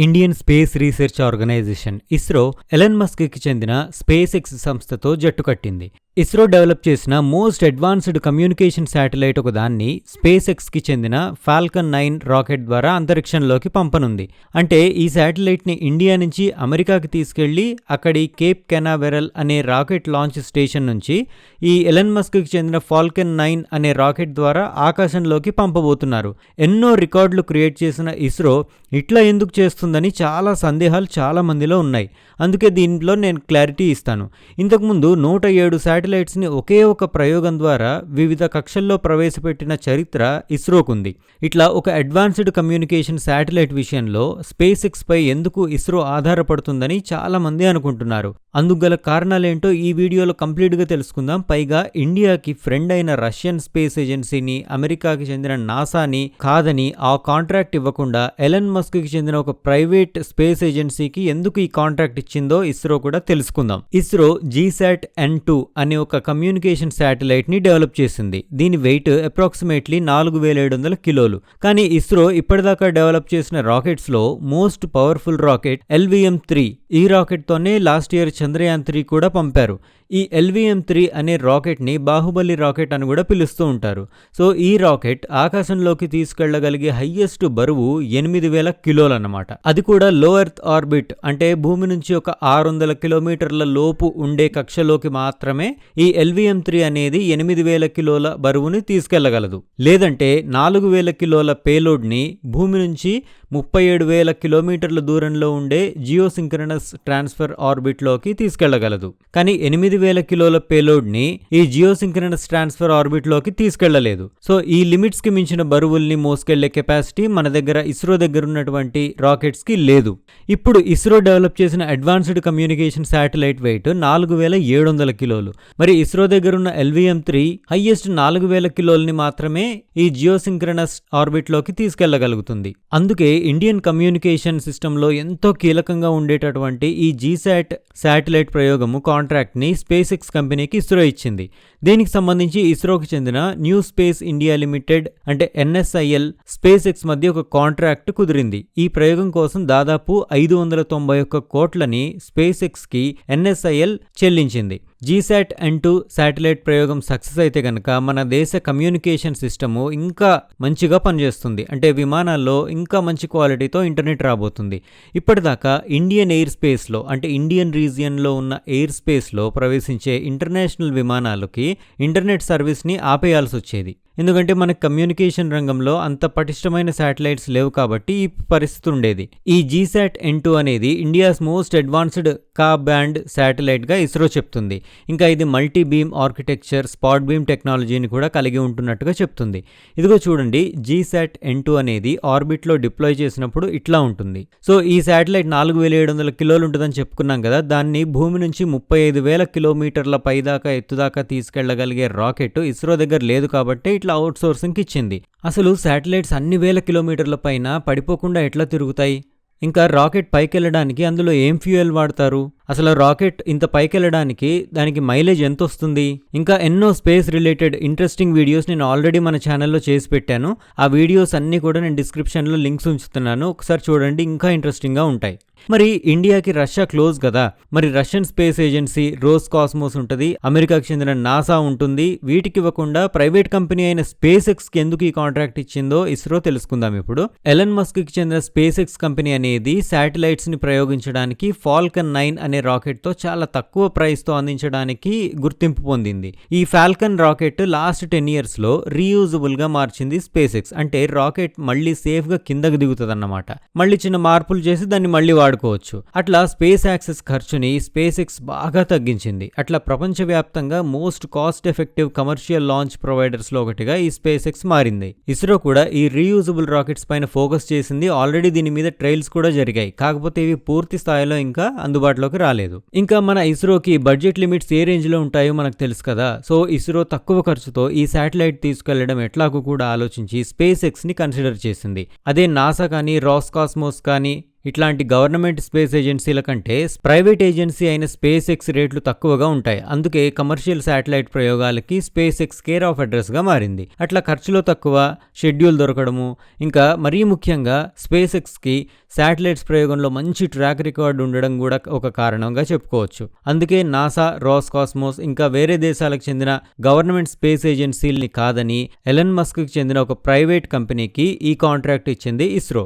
Indian space research organisation ISRO Elon మస్క్కి చెందిన SpaceX సంస్థతో జట్టు కట్టింది. ఇస్రో డెవలప్ చేసిన మోస్ట్ అడ్వాన్స్డ్ కమ్యూనికేషన్ శాటిలైట్ ఒక దాన్ని స్పేస్ ఎక్స్కి చెందిన ఫాల్కన్ నైన్ రాకెట్ ద్వారా అంతరిక్షంలోకి పంపనుంది. అంటే ఈ శాటిలైట్ని ఇండియా నుంచి అమెరికాకి తీసుకెళ్ళి అక్కడి కేప్ కెనావెరల్ అనే రాకెట్ లాంచ్ స్టేషన్ నుంచి ఈ ఎలన్ మస్క్కి చెందిన ఫాల్కన్ నైన్ అనే రాకెట్ ద్వారా ఆకాశంలోకి పంపబోతున్నారు. ఎన్నో రికార్డులు క్రియేట్ చేసిన ఇస్రో ఇట్లా ఎందుకు చేస్తుందని చాలా సందేహాలు చాలా మందిలో ఉన్నాయి. అందుకే దీంట్లో నేను క్లారిటీ ఇస్తాను. ఇంతకుముందు నూట ఏడు శాటిలైట్స్ని ఒకే ఒక ప్రయోగం ద్వారా వివిధ కక్షల్లో ప్రవేశపెట్టిన చరిత్ర ఇస్రోకుంది. ఇట్లా ఒక అడ్వాన్స్డ్ కమ్యూనికేషన్ శాటిలైట్ విషయంలో స్పేస్ ఎక్స్పై ఎందుకు ఇస్రో ఆధారపడుతుందని చాలా మంది అనుకుంటున్నారు. అందుకు గల కారణాలేంటో ఈ వీడియోలో కంప్లీట్గా తెలుసుకుందాం. పైగా ఇండియాకి ఫ్రెండ్ అయిన రష్యన్ స్పేస్ ఏజెన్సీని అమెరికాకి చెందిన నాసాని కాదని ఆ కాంట్రాక్ట్ ఇవ్వకుండా ఎలన్ మస్క్కి చెందిన ఒక ప్రైవేట్ స్పేస్ ఏజెన్సీకి ఎందుకు ఈ కాంట్రాక్ట్ ఇచ్చిందో ఇస్రో కూడా తెలుసుకుందాం. ఇస్రో జీసాట్ ఎన్ టూ అనే ఒక కమ్యూనికేషన్ శాటిలైట్ని డెవలప్ చేసింది. దీని వెయిట్ అప్రాక్సిమేట్లీ నాలుగు వేల ఏడు వందల కిలోలు. కానీ ఇస్రో ఇప్పటిదాకా డెవలప్ చేసిన రాకెట్స్లో most powerful rocket LVM three. ఈ రాకెట్ తోనే లాస్ట్ ఇయర్ చంద్రయాన్ త్రీ కూడా పంపారు. ఈ ఎల్విఎం త్రీ అనే రాకెట్ని బాహుబలి రాకెట్ అని కూడా పిలుస్తూ ఉంటారు. సో ఈ రాకెట్ ఆకాశంలోకి తీసుకెళ్ళగలిగే హయ్యెస్ట్ బరువు ఎనిమిది వేల కిలోలు అన్నమాట అది కూడా లో ఎర్త్ ఆర్బిట్ అంటే భూమి నుంచి ఒక ఆరు వందల కిలోమీటర్ల లోపు ఉండే కక్షలోకి మాత్రమే ఈ ఎల్విఎం త్రీ అనేది ఎనిమిది వేల కిలోల బరువుని తీసుకెళ్ళగలదు. లేదంటే నాలుగు వేల కిలోల పేలోడ్ని భూమి నుంచి ముప్పై ఏడు వేల కిలోమీటర్ల దూరంలో ఉండే జియోసింక్రనస్ ట్రాన్స్ఫర్ ఆర్బిట్లోకి తీసుకెళ్ళగలదు. కానీ ఎనిమిది వేల కిలోల పేలోడ్ని ఈ జియోసింక్రనస్ ట్రాన్స్ఫర్ ఆర్బిట్లోకి తీసుకెళ్ళలేదు. సో ఈ లిమిట్స్కి మించిన బరువుల్ని మోసుకెళ్ళే కెపాసిటీ మన దగ్గర ఇస్రో దగ్గర ఉన్నటువంటి రాకెట్స్కి లేదు. ఇప్పుడు ఇస్రో డెవలప్ చేసిన అడ్వాన్స్డ్ కమ్యూనికేషన్ శాటిలైట్ వెయిట్ నాలుగు వేల ఏడు వందల కిలోలు. మరి ఇస్రో దగ్గర ఉన్న ఎల్విఎం త్రీ హయ్యెస్ట్ నాలుగు వేల కిలోల్ని మాత్రమే ఈ జియోసింక్రనస్ ఆర్బిట్లోకి తీసుకెళ్ళగలుగుతుంది. అందుకే ఇండియన్ కమ్యూనికేషన్ సిస్టంలో ఎంతో కీలకంగా ఉండేటటువంటి ఈ జీసాట్ శాటిలైట్ ప్రయోగము కాంట్రాక్ట్ని స్పేస్ ఎక్స్ కంపెనీకి ఇస్రో ఇచ్చింది. దీనికి సంబంధించి ఇస్రోకి చెందిన న్యూ స్పేస్ ఇండియా లిమిటెడ్ అంటే ఎన్ఎస్ఐఎల్ స్పేస్ ఎక్స్ మధ్య ఒక కాంట్రాక్ట్ కుదిరింది. ఈ ప్రయోగం కోసం దాదాపు ఐదు వందల తొంభై ఒక్క కోట్లని స్పేస్ ఎక్స్కి ఎన్ఎస్ఐఎల్ చెల్లించింది. జీసాట్ అండ్ టూ శాటిలైట్ ప్రయోగం సక్సెస్ అయితే కనుక మన దేశ కమ్యూనికేషన్ సిస్టము ఇంకా మంచిగా పనిచేస్తుంది. అంటే విమానాల్లో ఇంకా మంచి క్వాలిటీతో ఇంటర్నెట్ రాబోతుంది. ఇప్పటిదాకా ఇండియన్ ఎయిర్ స్పేస్లో అంటే ఇండియన్ రీజియన్లో ఉన్న ఎయిర్ స్పేస్లో ప్రవేశించే ఇంటర్నేషనల్ విమానాలకి ఇంటర్నెట్ సర్వీస్ని ఆపేయాల్సి వచ్చేది. ఎందుకంటే మన కమ్యూనికేషన్ రంగంలో అంత పటిష్టమైన శాటిలైట్స్ లేవు కాబట్టి ఈ పరిస్థితి ఉండేది. ఈ జీసాట్ ఎన్ టూ అనేది India's most advanced Ka band శాటిలైట్గా ISRO చెప్తుంది. ఇంకా ఇది multi beam architecture spot beam టెక్నాలజీని కూడా కలిగి ఉంటున్నట్టుగా చెప్తుంది. ఇదిగో చూడండి జీసాట్ ఎన్ టూ అనేది ఆర్బిట్లో డిప్లాయ్ చేసినప్పుడు ఇట్లా ఉంటుంది. సో ఈ శాటిలైట్ నాలుగు వేల ఏడు వందల కిలోలు ఉంటుందని చెప్పుకున్నాం కదా దాన్ని భూమి నుంచి ముప్పై ఐదు వేల కిలోమీటర్ల పైదాకా ఎత్తుదాకా తీసుకెళ్ళగలిగే రాకెట్ ఇస్రో దగ్గర లేదు కాబట్టి ఇట్లా అవుట్ సోర్సింగ్కి ఇచ్చింది. అసలు శాటిలైట్స్ అన్ని వేల కిలోమీటర్ల పైన పడిపోకుండా ఎట్లా తిరుగుతాయి? ఇంకా రాకెట్ పైకెళ్ళడానికి అందులో ఏం ఫ్యూయల్ వాడతారు? అసలు రాకెట్ ఇంత పైకెళ్ళడానికి దానికి మైలేజ్ ఎంత వస్తుంది ఇంకా ఎన్నో స్పేస్ రిలేటెడ్ ఇంట్రెస్టింగ్ వీడియోస్ నేను ఆల్రెడీ మన ఛానల్లో చేసి పెట్టాను. ఆ వీడియోస్ అన్నీ కూడా నేను డిస్క్రిప్షన్లో లింక్స్ ఉంచుతున్నాను. ఒకసారి చూడండి ఇంకా ఇంట్రెస్టింగ్గా ఉంటాయి. మరి ఇండియాకి రష్యా క్లోజ్ కదా? మరి Russian space agency Roscosmos ఉంటుంది అమెరికాకి చెందిన నాసా ఉంటుంది. వీటికి ఇవ్వకుండా ప్రైవేట్ కంపెనీ అయిన స్పేస్ ఎక్స్కి ఎందుకు ఈ కాంట్రాక్ట్ ఇచ్చిందో ఇస్రో తెలుసుకుందాం ఇప్పుడు. ఎలన్ మస్క్కి చెందిన స్పేస్ ఎక్స్ కంపెనీ అనేది శాటిలైట్స్ని ప్రయోగించడానికి ఫాల్కన్ నైన్ అనే రాకెట్తో చాలా తక్కువ ప్రైస్తో అందించడానికి గుర్తింపు పొందింది. ఈ ఫాల్కన్ రాకెట్ లాస్ట్ టెన్ ఇయర్స్లో రీయూజబుల్గా గా మార్చింది స్పేస్ ఎక్స్ అంటే రాకెట్ మళ్ళీ సేఫ్గా కిందకు కిందకి అన్నమాట మళ్ళీ చిన్న మార్పులు చేసి దాన్ని మళ్ళీ వాడుకోవచ్చు. అట్లా స్పేస్ యాక్సెస్ ఖర్చుని స్పేస్ ఎక్స్ బాగా తగ్గించింది. అట్లా ప్రపంచవ్యాప్తంగా most cost effective commercial launch ప్రొవైడర్స్లో ఒకటిగా ఈ స్పేస్ ఎక్స్ మారింది. ఇస్రో కూడా ఈ రీయూజబుల్ రాకెట్స్ పైన ఫోకస్ చేసింది. ఆల్రెడీ దీని మీద ట్రయల్స్ కూడా జరిగాయి. కాకపోతే ఇవి పూర్తి స్థాయిలో ఇంకా అందుబాటులోకి రాలేదు. ఇంకా మన ఇస్రోకి బడ్జెట్ లిమిట్స్ ఏ రేంజ్లో ఉంటాయో మనకు తెలుసు కదా. సో ఇస్రో తక్కువ ఖర్చుతో ఈ శాటిలైట్ తీసుకెళ్ళడం ఎట్లాగూ కూడా ఆలోచించి స్పేస్ ఎక్స్ని కన్సిడర్ చేసింది. అదే నాసా కానీ రాస్ కాస్మోస్ కానీ ఇట్లాంటి గవర్నమెంట్ స్పేస్ ఏజెన్సీల కంటే ప్రైవేట్ ఏజెన్సీ అయిన స్పేస్ ఎక్స్ రేట్లు తక్కువగా ఉంటాయి. అందుకే కమర్షియల్ శాటిలైట్ ప్రయోగాలకి స్పేస్ ఎక్స్ కేర్ ఆఫ్ అడ్రస్గా మారింది. అట్లా ఖర్చులో తక్కువ షెడ్యూల్ దొరకడము ఇంకా మరీ ముఖ్యంగా స్పేస్ ఎక్స్కి శాటిలైట్స్ ప్రయోగంలో మంచి ట్రాక్ రికార్డు ఉండడం కూడా ఒక కారణంగా చెప్పుకోవచ్చు. అందుకే నాసా రాస్ కాస్మోస్ ఇంకా వేరే దేశాలకు చెందిన గవర్నమెంట్ స్పేస్ ఏజెన్సీల్ని కాదని ఎలన్ మస్క్కి చెందిన ఒక ప్రైవేట్ కంపెనీకి ఈ కాంట్రాక్ట్ ఇచ్చింది ఇస్రో.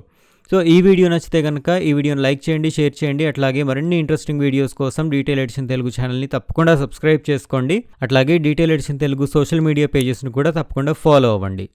సో ఈ వీడియో నచ్చితే కనుక ఈ వీడియోని లైక్ చేయండి షేర్ చేయండి. అట్లాగే మరిన్ని ఇంట్రెస్టింగ్ వీడియోస్ కోసం డీటెయిల్ ఎడిషన్ తెలుగు ఛానల్ని తప్పకుండా సబ్స్క్రైబ్ చేసుకోండి. అట్లాగే detail edition Telugu social media పేజెస్ని కూడా తప్పకుండా ఫాలో అవ్వండి.